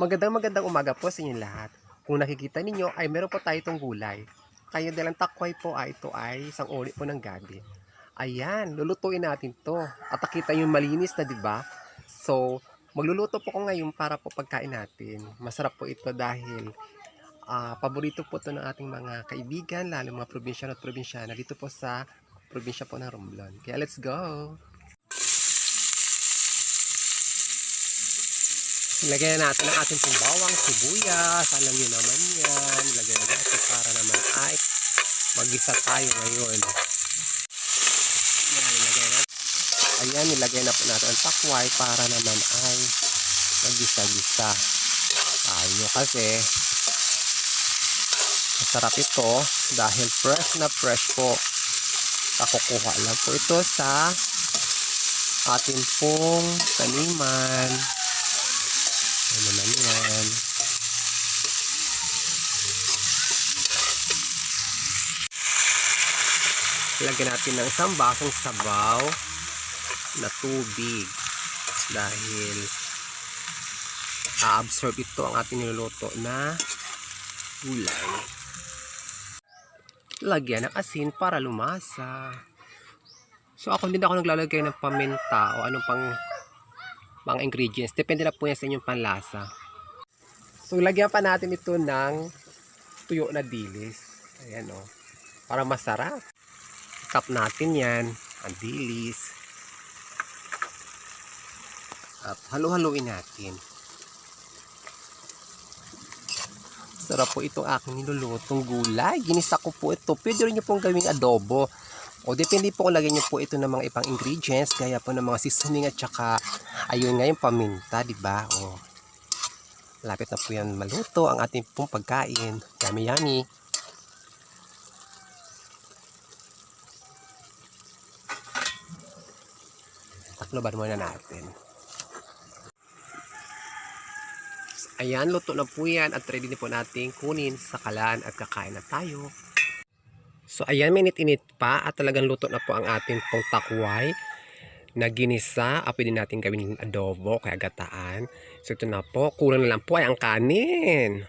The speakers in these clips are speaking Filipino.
Magandang magandang umaga po sa inyong lahat. Kung nakikita ninyo ay meron po tayo itong gulay. Kaya dalang takway po ay ito ay isang uri po ng gabi. Ayan, lulutuin natin to. At nakita yung malinis na, di ba? So, magluluto po ko ngayon para po pagkain natin. Masarap po ito dahil ah, paborito po ito ng ating mga kaibigan, lalo mga probinsyano at probinsyana dito po sa probinsya po ng Romblon. Kaya let's go! Ilagay na natin ang ating pong bawang, sibuyas. Alam niyo naman yan. Ilagay na natin para naman ay mag-isa tayo ngayon. Yan, ilagay na. Ayan, nilagay na po natin ang takway para naman ay mag-isa-gisa. Tayo kasi masarap ito dahil fresh na fresh po. Kakukuha lang po ito sa ating pong taniman. Ano naman yan? Lagyan natin ng isang basong sabaw na tubig dahil a-absorb ito ang ating niluluto na gulay. Lagyan ng asin para lumasa. So ako hindi na ako naglalagay ng paminta o anong pang mga ingredients. Depende na po yan sa inyong panlasa. So, lagyan pa natin ito ng tuyo na dilis. Ayan o. Para masarap. Cup natin yan. Ang dilis. At halu-haluin natin. Sarap po itong aking nilulutong gulay. Ginisa ko po ito. Pwede rin nyo pong gawing adobo. O depende po kung lagyan nyo po ito ng mga ibang ingredients. Kaya po ng mga seasoning at saka ayun nga yung paminta, di ba? O, lapit na po yan maluto ang ating pong pagkain. Yummy yummy. Takloban muna natin. Ayan, luto na po yan at ready na po natin kunin sa kalan at kakain na tayo. So ayan, minit-init pa at talagang luto na po ang ating pong takway na ginisa. Ah, pwede natin gawin adobo kaya gataan. So ito na po, kulang na lang po ay ang kanin.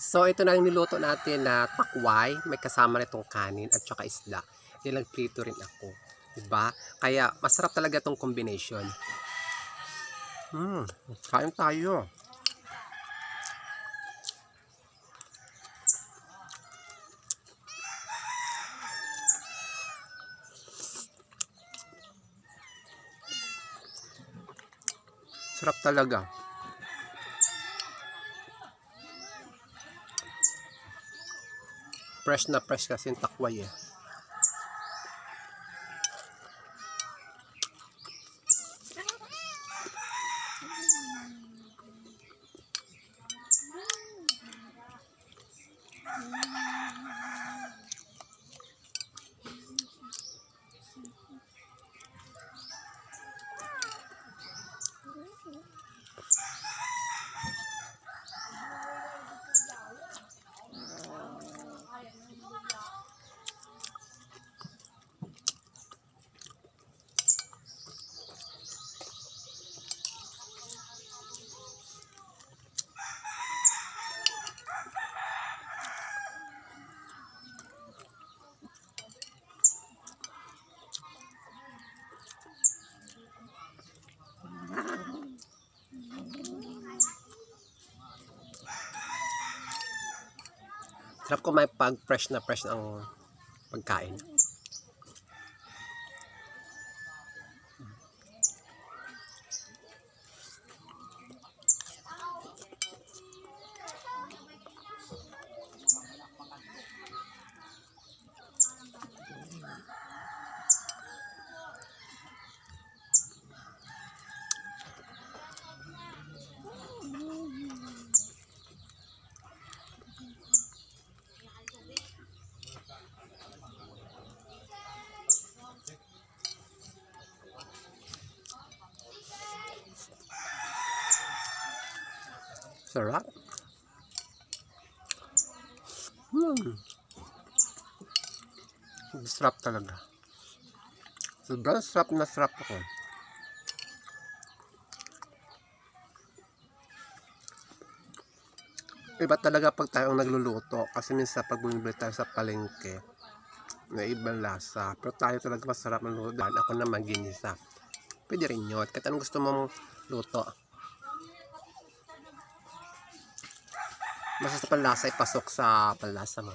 So ito na yung niluto natin na takway. May kasama na itong kanin at saka isda. Ilang prito rin ako. Diba? Kaya masarap talaga itong combination. Hmm, kain tayo. Sarap talaga. Fresh na fresh kasi yung takway eh. Sarap ko may pag fresh na fresh ang pagkain. Sarap. Hmm. Sarap talaga. Sobrang sarap na sarap ako. Iba talaga pag tayong nagluluto. Kasi minsan pag bumibili tayo sa palengke, may ibang lasa. Pero tayo talaga masarap ng luto. Ako naman ginisa. Pwede rin yun. Kahit anong gusto mong luto. Basta sa panlasa, ipasok sa panlasa mo.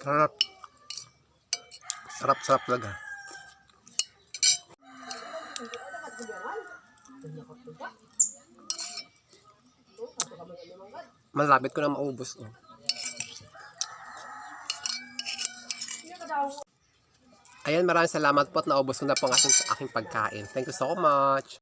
Sarap. Sarap, sarap talaga. Malapit ko na maubos. Oh. Ayan, maraming salamat po at naubos ko na po ang aking, aking pagkain. Thank you so much.